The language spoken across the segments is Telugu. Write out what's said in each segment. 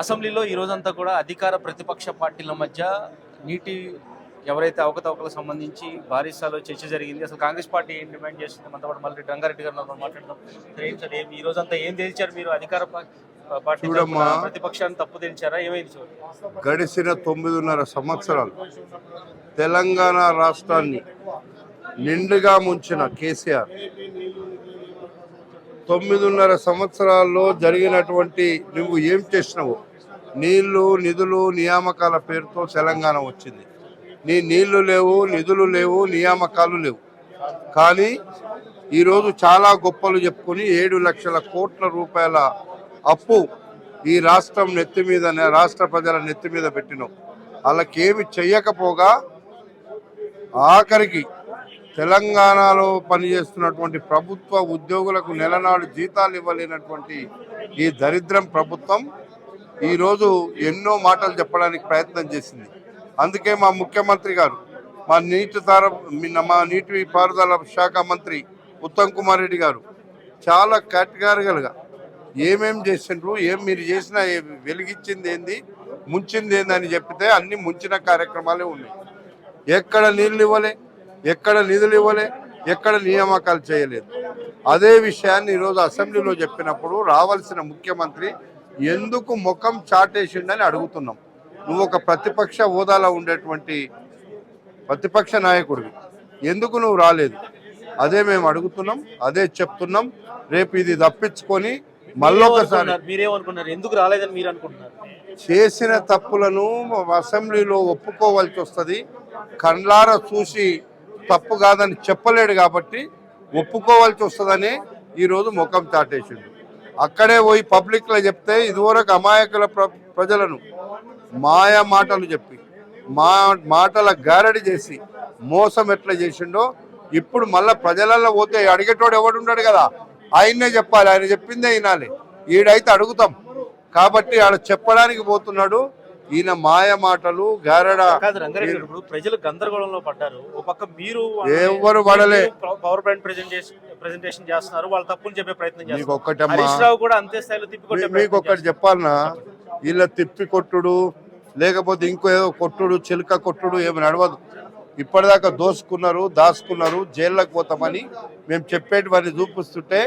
అసెంబ్లీలో ఈ రోజంతా కూడా అధికార ప్రతిపక్ష పార్టీల మధ్య నీటి ఎవరైతే అవకతవకలకు సంబంధించి భారీ స్థాయిలో చర్చ జరిగింది అసలు కాంగ్రెస్ పార్టీ ఏం డిమాండ్ చేస్తుంది? మనతో పాటు మళ్ళీ రంగారెడ్డి గారు మనం మాట్లాడదాం. సరే ఏం సార్ ఏం ఈ రోజంతా ఏం తేల్చారు మీరు? అధికార పార్టీ ప్రతిపక్షాన్ని తప్పు తేల్చారా? ఏమైంది చూడండి గడిచిన తొమ్మిదిన్నర సంవత్సరాలు తెలంగాణ రాష్ట్రాన్ని నిండుగా ముంచిన కేసీఆర్ తొమ్మిదిన్నర సంవత్సరాల్లో జరిగినటువంటి నువ్వు ఏం చేసినావు నీళ్ళు నిధులు నియామకాల పేరుతో తెలంగాణ వచ్చింది. నీ నీళ్ళు లేవు నిధులు లేవు నియామకాలు లేవు. కానీ ఈరోజు చాలా గొప్పలు చెప్పుకొని ఏడు లక్షల కోట్ల రూపాయల అప్పు ఈ రాష్ట్రం నెత్తి మీద రాష్ట్ర ప్రజల నెత్తి మీద పెట్టినాం. వాళ్ళకేమి చెయ్యకపోగా ఆఖరికి తెలంగాణలో పనిచేస్తున్నటువంటి ప్రభుత్వ ఉద్యోగులకు నెలనాడు జీతాలు ఇవ్వలేనటువంటి ఈ దరిద్రం ప్రభుత్వం ఈరోజు ఎన్నో మాటలు చెప్పడానికి ప్రయత్నం చేసింది. అందుకే మా ముఖ్యమంత్రి గారు మా నీటి తార మా నీటి పారుదల శాఖ మంత్రి ఉత్తమ్ కుమార్ రెడ్డి గారు చాలా కేటగారికలుగా ఏమేం చేసిండ్రు ఏం మీరు చేసిన వెలిగించింది ఏంది ముంచింది ఏంది అని చెప్తే అన్ని ముంచిన కార్యక్రమాలే ఉన్నాయి. ఎక్కడ నీళ్ళు ఇవ్వలే ఎక్కడ నిధులు ఇవ్వలే ఎక్కడ నియామకాలు చేయలేదు. అదే విషయాన్ని ఈరోజు అసెంబ్లీలో చెప్పినప్పుడు రావాల్సిన ముఖ్యమంత్రి ఎందుకు ముఖం చాటేసిండని అడుగుతున్నాం. నువ్వు ఒక ప్రతిపక్ష హోదాలో ఉండేటువంటి ప్రతిపక్ష నాయకుడివి. ఎందుకు నువ్వు రాలేదు? అదే మేము అడుగుతున్నాం అదే చెప్తున్నాం. రేపు ఇది తప్పించుకొని మళ్ళొకసారి మీరేమనుకున్నారు? ఎందుకు రాలేదని మీరు అనుకుంటున్నారు చేసిన తప్పులను అసెంబ్లీలో ఒప్పుకోవాల్సి వస్తుంది. కండ్లారా చూసి తప్పు కాదని చెప్పలేడు కాబట్టి ఒప్పుకోవాల్సి వస్తుందని ఈరోజు ముఖం చాటేసిండు. అక్కడే పోయి పబ్లిక్లో చెప్తే ఇదివరకు అమాయకుల ప్ర- ప్రజలను మాయ మాటలు చెప్పి మా మాటల గారడి చేసి మోసం ఎట్లా చేసిండో ఇప్పుడు మళ్ళీ ప్రజలలో పోతే అడిగేటోడు ఎవడు ఉన్నాడు కదా. ఆయన్నే చెప్పాలి. ఆయన చెప్పిందే వినాలి. ఈడైతే అడుగుతాం. కాబట్టి ఆడ చెప్పడానికి పోతున్నాడు. ఈయన మాయ మాటలు గారడ. ఇప్పుడు ప్రజలు గందరగోళంలో పడ్డారు. ఒక పక్క మీరు ఎవ్వరు పడలే. పవర్ పాయింట్ ప్రెజెంటేషన్ ప్రెజెంటేషన్ చేస్తున్నారు. వాళ్ళ తప్పులు చెప్పే ప్రయత్నం రావు కూడా అంతే స్థాయిలో మీ- మీకు ప్రయత్నం ఒకటి చెప్పాలనా? వీళ్ళ తిప్పి కొట్టుడు లేకపోతే ఇంకో ఏదో కొట్టుడు చిలుక కొట్టుడు ఏమి నడవదు. ఇప్పటిదాకా దోసుకున్నారు దాచుకున్నారు జైల్లోకి పోతామని మేము చెప్పేటివన్నీ చూపిస్తుంటే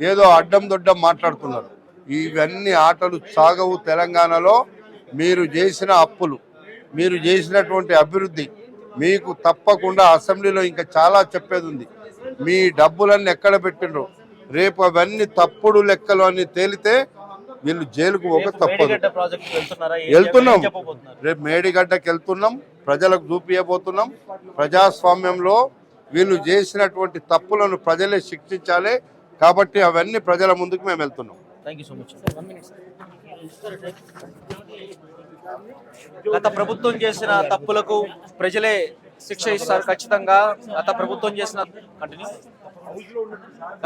ఏదో అడ్డం దొడ్డం మాట్లాడుతున్నారు. ఇవన్నీ ఆటలు సాగవు తెలంగాణలో. మీరు చేసిన అప్పులు మీరు చేసినటువంటి అభివృద్ధి మీకు తప్పకుండా అసెంబ్లీలో ఇంకా చాలా చెప్పేది ఉంది మీ డబ్బులన్నీ ఎక్కడ పెట్టిండ్రు? రేపు అవన్నీ తప్పుడు లెక్కలు అని తేలితే వీళ్ళు జైలుకు రేపు తప్పదు. వెళ్తున్నాం. రేపు మేడిగడ్డకి వెళ్తున్నాం ప్రజలకు చూపించబోతున్నాం ప్రజాస్వామ్యంలో వీళ్ళు చేసినటువంటి తప్పులను ప్రజలే శిక్షించాలి కాబట్టి అవన్నీ ప్రజల ముందుకు మేము వెళ్తున్నాం. థ్యాంక్ యూ సో మచ్ గత ప్రభుత్వం చేసిన తప్పులకు ప్రజలే శిక్ష ఇస్తారు ఖచ్చితంగా. గత ప్రభుత్వం చేసిన కంటిన్యూ.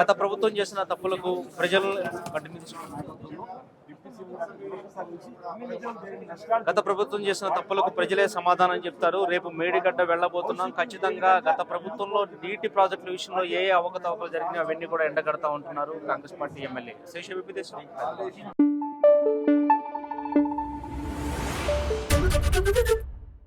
గత ప్రభుత్వం చేసిన తప్పులకు ప్రజలు కంటిన్యూ గత ప్రభుత్వం చేసిన తప్పులకు ప్రజలే సమాధానం చెప్తారు. రేపు మేడిగడ్డ వెళ్ళబోతున్నాం. ఖచ్చితంగా గత ప్రభుత్వంలో నీటి ప్రాజెక్టుల విషయంలో ఏ ఏ అవకతవకలు జరిగినాయి అవన్నీ కూడా ఎండగడతా ఉంటున్నారు కాంగ్రెస్ పార్టీ ఎమ్మెల్యే. శేష విపిదేశ్